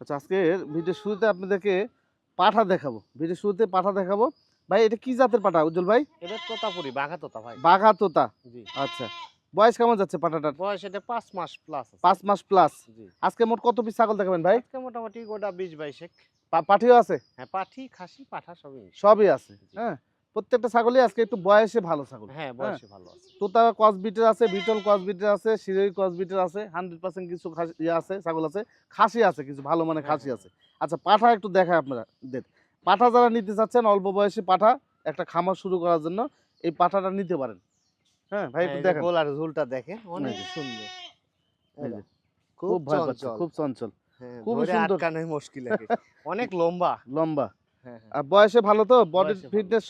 আচ্ছা আজকে ভিডিও শুরুতে আপনাদেরকে পাঠা দেখাবো। ভিডিও শুরুতে পাঠা দেখাবো। ভাই এটা কি জাতের পাঠা উজ্জ্বল ভাই? এটা তোতাপুরি বাঘা তোতা ভাই। বাঘা তোতা? জি। আচ্ছা বয়স কেমন যাচ্ছে পাঠাটার? বয়স এটা পাঁচ মাস প্লাস পাঁচ মাস প্লাস জি। আজকে মোট কত পিস ছাগল দেখাবেন ভাই? আজকে মোটামুটি গোটা বিশ বাইশেক। পাঠিও আছে? হ্যাঁ পাঠি খাসি পাঠা সবই সবই আছে। হ্যাঁ প্রত্যেকটা ছাগলই আজকে একটু বয়সে ভালো ছাগল। হ্যাঁ বয়সে ভালো আছে। তোতা কস বিটের আছে বিটল কস বিটের আছে সিরই কস বিটের আছে হান্ড্রেড পার্সেন্ট কিছু ইয়ে আছে ছাগল আছে খাসি আছে কিছু ভালো মানে হ্যাঁ, খাসি হ্যাঁ। আছে। আচ্ছা পাঠা একটু দেখায় আপনারা পাঠা যারা নিতে চাচ্ছেন অল্প বয়সে পাঠা একটা খামার শুরু করার জন্য এই পাঠাটা নিতে পারেন। হ্যাঁ ভাই একটু হ্যাঁ, দেখেন। গোলার ঝুলটা দেখেন অনেক সুন্দর। খুব খুব ভয় পাচ্ছে খুব চঞ্চল। হ্যাঁ, সুন্দর। মুশকিল অনেক লম্বা। লম্বা। হ্যাঁ হ্যাঁ আর বয়সে ভালো তো? বডি ফিটনেস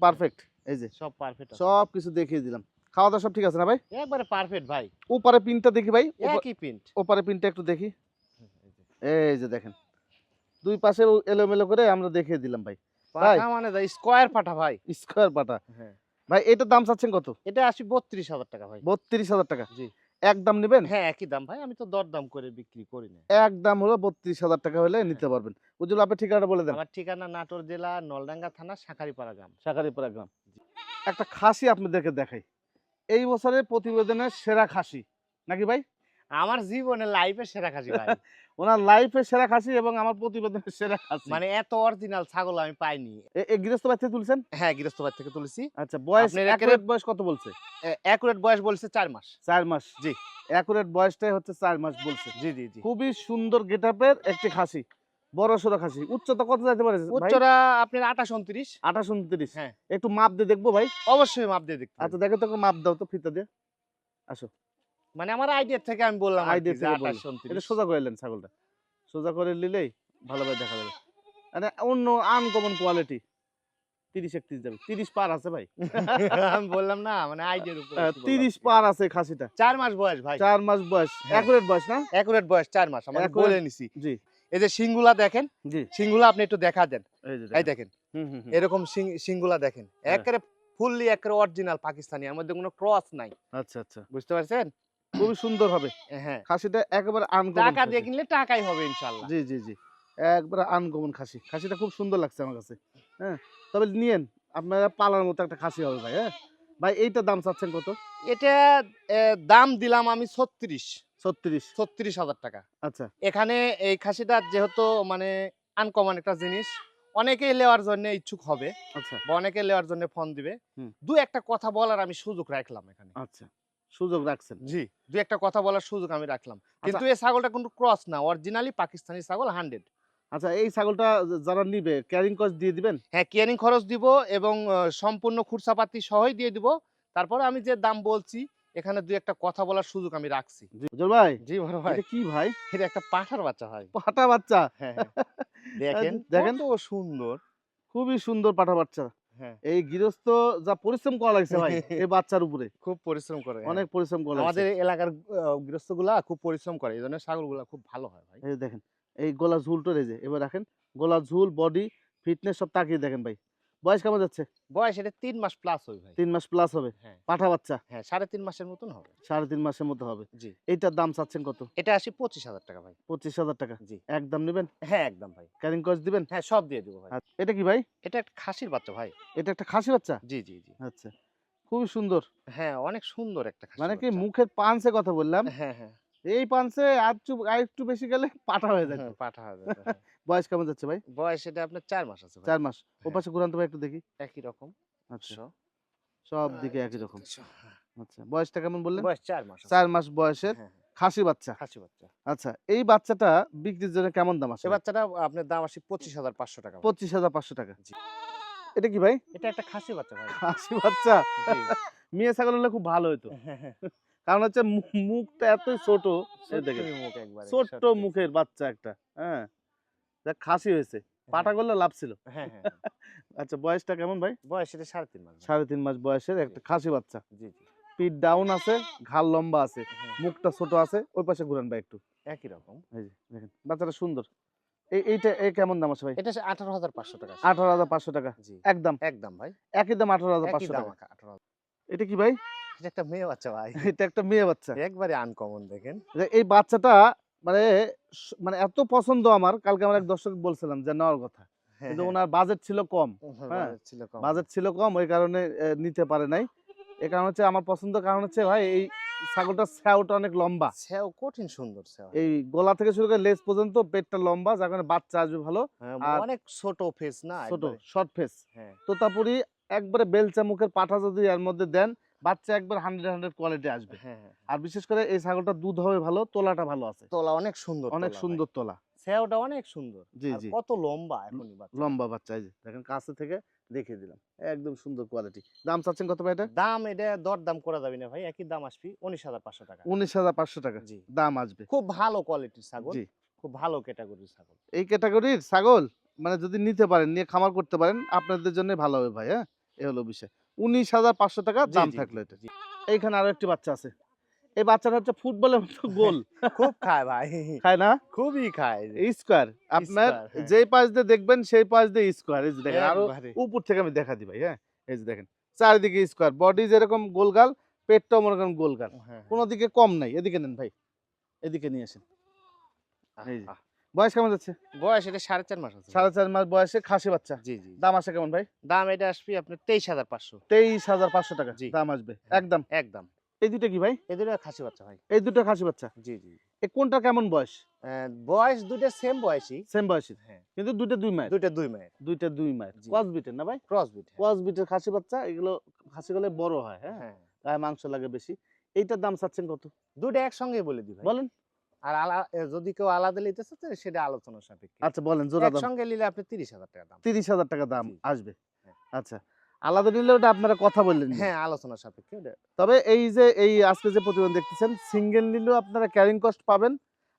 পারফেক্ট এই যে। সব পারফেক্ট সব কিছু দেখিয়ে দিলাম। খাওয়া দাওয়া সব ঠিক আছে না ভাই? একবারে পারফেক্ট ভাই। ওপারে পিনটা দেখি ভাই। একই ওপারে পিনটা একটু দেখি। এই যে। দেখেন। দুই পাশে এলোমেলো করে আমরা দেখিয়ে দিলাম ভাই। ভাই। পাঠা মানে স্কোয়ার পাঠা ভাই। স্কোয়ার পাটা। হ্যাঁ। ভাই এটার দাম চাচ্ছেন কত? এটা আসি বত্রিশ হাজার টাকা ভাই। বত্রিশ হাজার টাকা। জি। একদম নেবেন? হ্যাঁ একই দাম। ভাই আমি তো দর দাম করে বিক্রি করি না। একদম হলো বত্রিশ হাজার টাকা হলে নিতে পারবেন। উজ্জ্বল আপনি ঠিকানাটা বলে দেন। আমার ঠিকানা নাটোর জেলা নলডাঙ্গা থানা শাঁখারিপাড়া গ্রাম। শাঁখারিপাড়া গ্রাম। একটা খাসি আপনাদেরকে দেখাই। এই বছরের প্রতিবেদনের সেরা খাসি। নাকি ভাই? আমার জীবনে লাইফে সেরা খাসি ভাই। ওনার লাইফের সেরা খাসি এবং আমার প্রতিবেদনের সেরা খাসি। মানে এত অরিজিনাল ছাগল আমি পাইনি। এ- এ গৃহস্থ বাড়ি থেকে তুলছেন? হ্যাঁ গৃহস্থ বাড়ি থেকে তুলেছি। আচ্ছা বয়স অ্যাকুরেট বয়স কত বলছে? অ্যাকুরেট বয়স বলছে চার মাস। চার মাস। জি। অ্যাকুরেট বয়সটাই হচ্ছে চার মাস বলছে। জি জি জি। খুবই সুন্দর গেটআপের একটি খাসি বড় সড়ো খাসি। উচ্চতা কত যাইতে পারে ভাই? উচ্চরা আপনার আঠাশ উনত্রিশ। আঠাশ উনত্রিশ। হ্যাঁ। একটু মাপ দিয়ে দেখব ভাই? অবশ্যই মাপ দিয়ে দেখতে আচ্ছা। দেখো তোকে মাপ দাও তো ফিতা দিয়ে। আসো। মানে আমার আইডিয়া থেকে আমি বললাম থেকে এটা সোজা করে নেন ছাগলটা। সোজা করে নিলেই ভালোভাবে দেখা যাবে। মানে অন্য আনকমন কোয়ালিটি তিরিশ একত্রিশ যাবে। তিরিশ পার আছে ভাই। আমি বললাম না মানে আইডিয়ার উপর তিরিশ পার আছে খাসিটা। চার মাস বয়স ভাই। চার মাস বয়স। হ্যাঁ। অ্যাকুরেট বয়স না? অ্যাকুরেট বয়স চার মাস। বলে নিছি। জি। এই যে সিংগুলা দেখেন জি। সিংগুলা আপনি একটু দেখা দেন। এই দেখেন। এরকম সিং- সিংগুলা দেখেন। হ্যাঁ। একেবারে ফুললি একেবারে অরিজিনাল পাকিস্তানি। এর মধ্যে কোনো ক্রস নাই। আচ্ছা আচ্ছা। বুঝতে পারছেন? খুবই সুন্দর হবে। হ্যাঁ। খাসিটা একেবারে আনকমন টাকা দিয়ে কিনলে টাকাই হবে ইনশাল্লাহ। জি জি জি। একবারে আনকমন খাসি। খাসিটা খুব সুন্দর লাগছে আমার কাছে। হ্যাঁ তবে নিয়েন আপনারা পালার মতো একটা খাসি হবে ভাই হ্যাঁ? ভাই এইটার দাম চাচ্ছেন কত? এটা দাম দিলাম আমি ছত্রিশ। ছত্রিশ। ছত্রিশ হাজার টাকা। আচ্ছা। এখানে এই খাসিটা যেহেতু মানে আনকমন একটা জিনিস অনেকেই নেওয়ার জন্য ইচ্ছুক হবে আচ্ছা। বা অনেকে নেওয়ার জন্য ফোন দিবে। দু একটা কথা বলার আমি সুযোগ রাখলাম এখানে। আচ্ছা। সুযোগ রাখছেন। জি। দু একটা কথা বলার সুযোগ আমি রাখলাম। আচ্ছা। কিন্তু এই ছাগলটা কিন্তু ক্রস না অরিজিনালি পাকিস্তানি ছাগল হান্ড্রেড আচ্ছা এই ছাগলটা যারা নিবে ক্যারিং কস্ট দিয়ে দিবেন? হ্যাঁ কিয়ারিং খরচ দিব এবং সম্পূর্ণ খুরসাপাতি সহই দিয়ে দিব। তারপরে আমি যে দাম বলছি এখানে দুই একটা কথা বলার সুযোগ আমি রাখছি। ভাই জি বড় ভাই। এটা কি ভাই? এটা একটা পাঠার বাচ্চা হয় পাটা বাচ্চা? হ্যাঁ হ্যাঁ। দেখেন দেখেন। তো সুন্দর। খুবই সুন্দর পাটা বাচ্চা। এই গৃহস্থ যা পরিশ্রম করা লাগছে ভাই এই বাচ্চার উপরে। খুব পরিশ্রম করে হ্যাঁ। অনেক পরিশ্রম করে আমাদের এলাকার গৃহস্থগুলা খুব পরিশ্রম করে এই জন্য ছাগলগুলা খুব ভালো হয় ভাই। দেখেন এই গলা ঝুলটা যে এবার রাখেন গলা ঝুল বডি ফিটনেস সব তাকিয়ে দেখেন ভাই। বয়স কেমন যাচ্ছে? বয়স এটা তিন মাস প্লাস ভাই। তিন মাস প্লাস হবে? হ্যাঁ। পাঠা বাচ্চা? হ্যাঁ সাড়ে তিন মাসের মতন হবে। সাড়ে তিন মাসের মতো হবে। জি। এইটার দাম চাচ্ছেন কত? এটা আসি পঁচিশ হাজার টাকা ভাই। পঁচিশ হাজার টাকা। জি। একদম নেবেন? হ্যাঁ একদম ভাই। ক্যারিং কস্ট দিবেন? হ্যাঁ সব দিয়ে দেবো ভাই। এটা কি ভাই? এটা একটা খাসির বাচ্চা ভাই। এটা একটা খাসি বাচ্চা? জি জি জি। আচ্ছা খুবই সুন্দর। হ্যাঁ অনেক সুন্দর একটা খাসি মানে কি মুখের পাঞ্চে কথা বললাম? হ্যাঁ হ্যাঁ। এই পাঞ্চে আর একটু বেশি গেলে পাঠা হয়ে যায়। হ্যাঁ, পাঠা হবে হ্যাঁ। বয়স কেমন যাচ্ছে ভাই? বয়স এটা আপনার চার মাস আছে চার মাস। ও হ্যাঁ। পাশে ঘুরান্ত ভাই একটু দেখি। একই রকম। আচ্ছা। সব। দিকে একই রকম। হ্যাঁ। আচ্ছা বয়সটা কেমন বললেন? বয়স চার মাস চার মাস বয়সের হ্যাঁ, হ্যাঁ, খাসি বাচ্চা। খাসি বাচ্চা। আচ্ছা এই বাচ্চাটা বিক্রির জন্য কেমন দাম আছে বাচ্চাটা আপনার দাম আসি পঁচিশ হাজার পাঁচশো টাকা পঁচিশ হাজার পাঁচশো টাকা। এটা কি ভাই? এটা একটা খাসি বাচ্চা ভাই। খাসি বাচ্চা? মেয়ে ছাগল হলে খুব ভালো হতো হ্যাঁ, হ্যাঁ। কারণ হচ্ছে মুখটা এতই ছোট। ছোট্ট। মুখের বাচ্চা একটা হ্যাঁ। দেখ খাসি হয়েছে। পাটা করলে লাভ ছিল। হ্যাঁ হ্যাঁ হ্যাঁ। আচ্ছা বয়সটা কেমন ভাই? বয়স এটা সাড়ে তিন মাস সাড়ে তিন মাস বয়সের একটা খাসি বাচ্চা। জি জি। পিঠ ডাউন আছে ঘাড় লম্বা আছে হ্যাঁ, মুখটা ছোট আছে ওই পাশে ঘুরান ভাই একটু। একই রকম। এই যে দেখেন বাচ্চাটা সুন্দর। এই এইটা এই কেমন দাম আছে ভাই? এটা আঠারো হাজার পাঁচশো টাকা। আঠারো হাজার পাঁচশো টাকা। জি। একদম। একদম ভাই। একই দাম আঠারো হাজার একই পাঁচশো দাম টাকা। আঠারো হাজার। এটা কি ভাই? এটা একটা মেয়ে বাচ্চা ভাই। এটা একটা মেয়ে বাচ্চা। একবারে আনকমন দেখেন। যে এই বাচ্চাটা মানে মানে এত পছন্দ আমার কালকে আমার এক দর্শক বলছিলাম যে নেওয়ার কথা। হ্যাঁ, কিন্তু ওনার বাজেট ছিল কম হ্যাঁ, হ্যাঁ, বাজেট ছিল কম। বাজেট ওই কারণে নিতে পারে নাই। এই কারণ হচ্ছে আমার পছন্দ কারণ হচ্ছে ভাই এই ছাগলটার স্যাওটা অনেক লম্বা। সেও কঠিন সুন্দর সেও এই গলা থেকে শুরু করে লেজ পর্যন্ত পেটটা লম্বা যার কারণে বাচ্চা আসবে ভালো। হ্যাঁ, আর অনেক ছোট ফেস না ছোট শর্ট ফেস হ্যাঁ। তোতাপুরি একবারে বেলচা মুখের পাঠা যদি এর মধ্যে দেন বাচ্চা একবার হান্ড্রেড হান্ড্রেড কোয়ালিটি আসবে। হ্যাঁ হ্যাঁ। আর বিশেষ করে এই ছাগলটার দুধ হবে ভালো তোলাটা ভালো আছে। তোলা অনেক সুন্দর অনেক সুন্দর তোলা। সেওটা অনেক সুন্দর। জি, জি। কত লম্বা এখনই বাচ্চা। লম্বা বাচ্চা এই যে দেখেন কাছে থেকে দেখিয়ে দিলাম। একদম সুন্দর কোয়ালিটি দাম চাচ্ছেন কত ভাই এটা? দাম এটা দর দাম করা যাবে না ভাই একই দাম আসবি উনিশ হাজার পাঁচশো টাকা। উনিশ হাজার পাঁচশো টাকা। জি। দাম আসবে। খুব ভালো কোয়ালিটির ছাগল। খুব ভালো ক্যাটাগরির ছাগল। এই ক্যাটাগরির ছাগল মানে যদি নিতে পারেন নিয়ে খামার করতে পারেন আপনাদের জন্য ভালো হবে ভাই হ্যাঁ? এ হলো বিষয়। উনিশ হাজার পাঁচশো টাকা দাম থাকল এটা। এইখানে আরও একটি বাচ্চা আছে। এই বাচ্চাটা হচ্ছে ফুটবলের মতো গোল। খুব খায় ভাই। খায় না? খুবই খায়। স্কোয়ার। আপনার হ্যাঁ। যেই পাশ দিয়ে দেখবেন সেই পাশ দিয়ে স্কোয়ার। এই যে দেখেন আরও উপর থেকে আমি দেখা দিই ভাই হ্যাঁ? এই যে দেখেন চারিদিকে স্কোয়ার। বডি যেরকম গোলগাল পেটটাও মনে করেন গোলগাল। হ্যাঁ, কোনো দিকে কম নাই। এদিকে নেন ভাই এদিকে নিয়ে আসেন। এই যে। বয়স কেমন যাচ্ছে? বয়স এটা সাড়ে চার মাস আছে সাড়ে চার মাস বয়সে খাসি বাচ্চা। জি জি দাম আসে কেমন ভাই? দাম এটা আসবে আপনার তেইশ হাজার পাঁচশো। তেইশ হাজার পাঁচশো টাকা। দাম আসবে। একদম। একদম। এই দুটো কি ভাই? এই দুটো খাসি বাচ্চা ভাই। এই দুটো খাসি বাচ্চা? জি জি। কোনটা কেমন বয়স? বয়স দুইটা সেম বয়সী সেম বয়সের হ্যাঁ। কিন্তু দুটো দুই মায়ের। দুইটা দুই মায়ের। দুইটা দুই মায়ের। ক্রস বিটের না ভাই? ক্রস বিট ক্রস বিটের খাসি বাচ্চা এগুলো খাসি গুলো বড় হয় হ্যাঁ? হ্যাঁ। গায়ে মাংস লাগে বেশি। এইটার দাম চাচ্ছেন কত? দুটো একসঙ্গে বলে দি ভাই। বলেন। আর যদি কেউ আলাদা নিতে চাচ্ছে সেটা আলোচনা সাপেক্ষে। আচ্ছা বলেন জোড়া দাম। একসঙ্গে নিলে আপনি তিরিশ হাজার টাকা দাম। তিরিশ হাজার টাকা দাম আসবে। হ্যাঁ। আচ্ছা আলাদা নিলে ওটা আপনারা কথা বললেন হ্যাঁ আলোচনা সাপেক্ষে। তবে এই যে এই আজকে যে প্রতিবেদন দেখতেছেন সিঙ্গেল নিলেও আপনারা ক্যারিং কস্ট পাবেন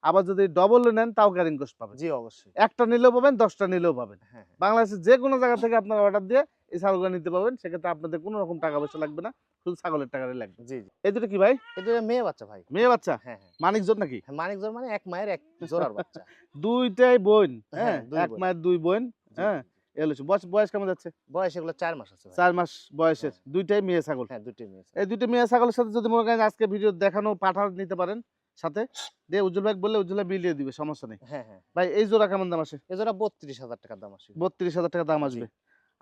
আবার যদি ডবল নেন তাও ক্যারিং কস্ট পাবেন। জি অবশ্যই। একটা নিলেও পাবেন দশটা নিলেও পাবেন। হ্যাঁ হ্যাঁ। বাংলাদেশের যে কোনো জায়গা থেকে আপনারা অর্ডার দিয়ে এই ছাগলগুলো নিতে পারবেন সেক্ষেত্রে আপনাদের কোনো রকম টাকা পয়সা লাগবে না। শুধু ছাগলের টাকাটাই লাগবে। জি জি। এই দুটো কি ভাই? এই দুটো মেয়ে বাচ্চা ভাই। মেয়ে বাচ্চা? হ্যাঁ হ্যাঁ। মানিকজন নাকি? হ্যাঁ, মানিক জোর মানে এক মায়ের এক জোড়ার বাচ্চা। দুইটাই বোন হ্যাঁ হ্যাঁ, এক মায়ের দুই বোন হ্যাঁ জি, জি। এলো বয়স বয়স কেমন যাচ্ছে? বয়স এগুলো চার মাস আছে চার মাস বয়সের হ্যাঁ। দুইটাই মেয়ে ছাগল। হ্যাঁ দুটি মেয়ে এই দুটো মেয়ে ছাগলের সাথে যদি মনে করেন আজকে ভিডিও দেখানো পাঠা নিতে পারেন সাথে দিয়ে উজ্জ্বল ভাই বললে উজ্জ্বল ভাই বিলিয়ে দিবে সমস্যা নেই। হ্যাঁ হ্যাঁ। ভাই এই জোড়া কেমন দাম আসে? এই জোড়া বত্রিশ হাজার টাকা দাম আসবে। বত্রিশ হাজার টাকা দাম আসবে।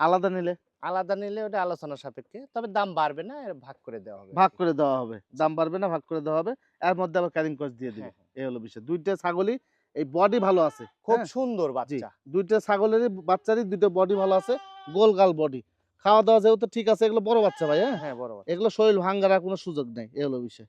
আলাদা নিলে? আলাদা নিলে ওটা আলোচনা সাপেক্ষে তবে দাম বাড়বে না ভাগ করে দেওয়া হবে। ভাগ করে দেওয়া হবে। দাম বাড়বে না ভাগ করে দেওয়া হবে। এর মধ্যে আবার ক্যারিং কস্ট দিয়ে দিবে। হ্যাঁ, হ্যাঁ। এই হলো বিষয়। দুইটা ছাগলই এই বডি ভালো আছে খুব হ্যাঁ? সুন্দর বাচ্চা। দুইটা ছাগলেরই বাচ্চারই দুটো বডি ভালো আছে গোল গাল বডি খাওয়া দাওয়া যেহেতু ঠিক আছে এগুলো বড় বাচ্চা ভাই হ্যাঁ? হ্যাঁ বড় এগুলো শরীর ভাঙ্গার কোনো সুযোগ নেই এই হলো বিষয়।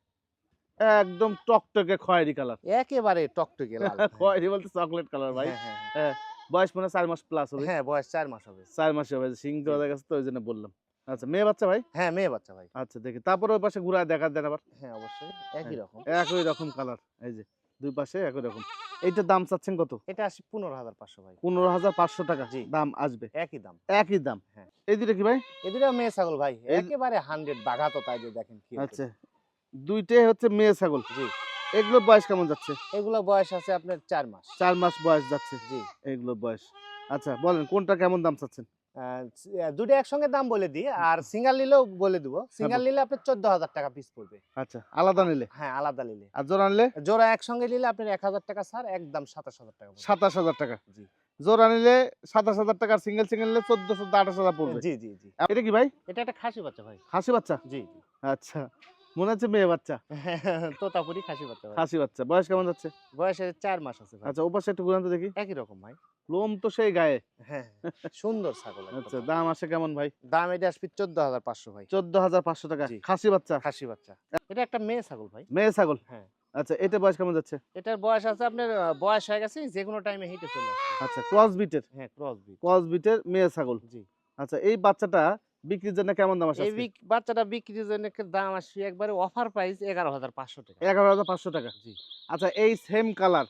একদম টকটকে খয়েরি কালার একেবারে টকটকে। খয়েরি বলতে চকলেট কালার ভাই। হ্যাঁ, হ্যাঁ, বয়স মানে চার মাস প্লাস হবে। হ্যাঁ বয়স চার মাস হবে। চার মাসে হবে সিং দেওয়া গেছে তো ওই জন্য বললাম। আচ্ছা মেয়ে বাচ্চা ভাই? হ্যাঁ মেয়ে বাচ্চা ভাই। আচ্ছা দেখি। তারপরে ওই পাশে ঘুরা দেখা দেন আবার। হ্যাঁ অবশ্যই। একই রকম। একই রকম কালার এই যে দুই পাশে একই রকম। এইটার দাম চাচ্ছেন কত? এটা আসে পনেরো হাজার পাঁচশো ভাই। পনেরো হাজার পাঁচশো টাকা। দাম আসবে। একই দাম। একই দাম। হ্যাঁ। এই দুটো কি ভাই? এই দুটো মেয়ে ছাগল ভাই। একেবারে হান্ড্রেড বাঘাতো তাই যে দেখেন কি আচ্ছা। দুইটাই হচ্ছে মেয়ে ছাগল। জি। এগুলো বয়স কেমন যাচ্ছে? এগুলো বয়স আছে আপনার চার মাস। চার মাস বয়স যাচ্ছে। জি। এগুলো বয়স। আচ্ছা বলেন কোনটা কেমন দাম চাচ্ছেন? দুটো একসঙ্গে দাম বলে দিই আর সিঙ্গাল নিলেও বলে দেবো। সিঙ্গাল নিলে আপনার চোদ্দ হাজার টাকা পিস পড়বে। আচ্ছা আলাদা নিলে? হ্যাঁ আলাদা নিলে। আর জোড়া নিলে? জোড়া একসঙ্গে নিলে আপনার এক হাজার টাকা ছাড় একদম সাতাশ হাজার টাকা সাতাশ হাজার টাকা? জি। জোড়া নিলে সাতাশ হাজার টাকা সিঙ্গেল সিঙ্গেল নিলে চোদ্দ চোদ্দ আঠাশ হাজার পড়বে। জি জি জি। এটা কি ভাই? এটা একটা খাসি বাচ্চা ভাই। খাসি বাচ্চা? জি। আচ্ছা। মনে হচ্ছে মেয়ে বাচ্চা। তোতাপুরি খাসি বাচ্চা খাসি বাচ্চা। বয়স কেমন যাচ্ছে? বয়সে চার মাস আছে আচ্ছা ওপাশে একটু ঘুরান তো দেখি। একই রকম ভাই। লোম তো সেই গায়ে। হ্যাঁ সুন্দর ছাগল আচ্ছা দাম আসে কেমন ভাই? দাম এটা আসবে চোদ্দ হাজার পাঁচশো ভাই। চোদ্দ হাজার পাঁচশো টাকা। খাসি বাচ্চা? খাসি বাচ্চা। এটা একটা মেয়ে ছাগল ভাই। মেয়ে ছাগল? হ্যাঁ। আচ্ছা এটা বয়স কেমন যাচ্ছে? এটার বয়স আছে আপনার বয়স হয়ে গেছে যে কোনো টাইমে হেঁটে চলে আচ্ছা ক্রস বিটের হ্যাঁ ক্রস বিট ক্রস বিটের মেয়ে ছাগল। জি। আচ্ছা এই বাচ্চাটা বিক্রির জন্য কেমন দাম আসে এই বাচ্চাটা বিক্রির জন্য দাম আসবে একবারে অফার প্রাইস এগারো হাজার পাঁচশো টাকা। এগারো হাজার পাঁচশো টাকা। জি। আচ্ছা এই সেম কালার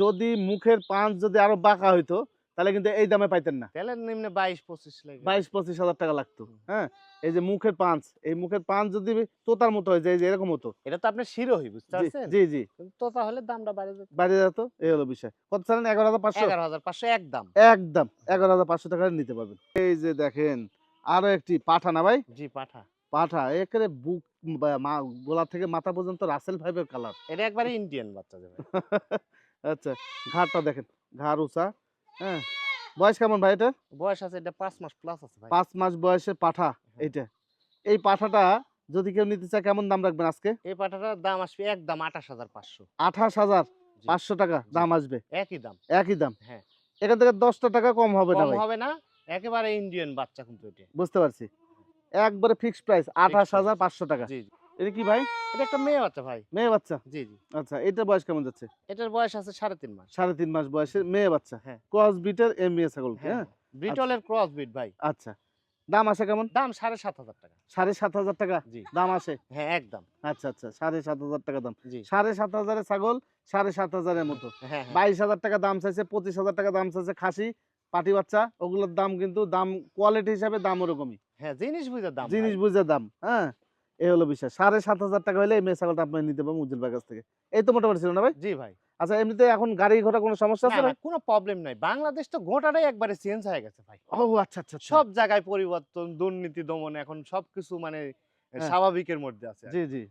যদি মুখের পাঁচ যদি আরও বাঁকা হইতো তাহলে কিন্তু এই দামে পাইতেন না। তাহলে নিম্নে বাইশ পঁচিশ লাগে। বাইশ পঁচিশ হাজার টাকা লাগতো হ্যাঁ? এই যে মুখের পাঁচ এই মুখের পাঁচ যদি তোতার মতো হয় যে এই যে এরকম হতো। এটা তো আপনার শিরোহী বুঝতে পারছেন? জি জি। কিন্তু তো তাহলে দামটা বাড়ে যেত। বাইরে যেত এই হলো বিষয়। কত চালেন? এগারো হাজার পাঁচশো? এগারো হাজার পাঁচশো একদম। একদম এগারো হাজার পাঁচশো টাকা নিতে পারবেন। এই যে দেখেন আরও একটি পাঠা না ভাই? জি পাঠা। পাঠা একেবারে বুক মা- গোলা থেকে মাথা পর্যন্ত রাসেল ফাইভের কালার এটা একবারে ইন্ডিয়ান বাচ্চা দেবে। আচ্ছা ঘাড়টা দেখেন ঘাড় উঁচা হ্যাঁ। বয়স কেমন ভাই এটা? বয়স আছে এটা পাঁচ মাস প্লাস আছে ভাই। পাঁচ মাস বয়সের পাঠা হ্যাঁ। এইটা। এই পাঠাটা যদি কেউ নিতে চায় কেমন দাম রাখবেন আজকে? এই পাঠাটার দাম আসবে একদম আঠাশ হাজার পাঁচশো। আঠাশ হাজার। পাঁচশো টাকা দাম আসবে। একই দাম। একই দাম। হ্যাঁ। এখান থেকে দশটা টাকা কম হবে না কম হবে না একেবারে ইন্ডিয়ান বাচ্চা কিন্তু এটা। বুঝতে পারছি। একবারে ফিক্সড প্রাইস আঠাশ হাজার পাঁচশো টাকা। জি। এটা কি ভাই? এটা একটা মেয়ে বাচ্চা ভাই। মেয়ে বাচ্চা? জি জি। আচ্ছা এটার বয়স কেমন যাচ্ছে? এটার বয়স আছে সাড়ে তিন মাস। সাড়ে তিন মাস বয়সের মেয়ে বাচ্চা। হ্যাঁ। ক্রস বিটের এম বি ছাগল হ্যাঁ। ব্রিটলের ক্রস বিট ভাই। আচ্ছা। দাম আসে কেমন? দাম সাড়ে সাত হাজার টাকা। সাড়ে সাত হাজার টাকা? জি। দাম আসে? হ্যাঁ একদম। আচ্ছা আচ্ছা। সাড়ে সাত হাজার টাকা দাম। জি। সাড়ে সাত হাজারের ছাগল সাড়ে সাত হাজারের মতো। হ্যাঁ হ্যাঁ। বাইশ হাজার টাকা দাম চাইছে পঁচিশ হাজার টাকা দাম চাইছে খাসি পাটি বাচ্চা ওগুলোর দাম কিন্তু দাম কোয়ালিটি হিসাবে দাম ওরকমই। হ্যাঁ জিনিস বুঝে দাম জিনিস ভাই। বুঝে দাম হ্যাঁ? এই হলো বিষয়। সাড়ে সাত হাজার টাকা হলে এই মেয়ে ছাগলটা আপনি নিতে পারবেন উজ্জ্বল ভাইয়ের কাছ থেকে। এই তো মোটামুটি ছিল না ভাই? জি ভাই। আচ্ছা এমনিতে এখন গাড়ি ঘোড়া কোনো সমস্যা আছে না, কোনো প্রবলেম নাই। বাংলাদেশ তো গোটাটাই একবারে চেঞ্জ হয়ে গেছে ভাই। ও আচ্ছা আচ্ছা আচ্ছা। সব জায়গায় পরিবর্তন দুর্নীতি দমন এখন সবকিছু মানে হ্যাঁ। স্বাভাবিকের মধ্যে আছে জি জি।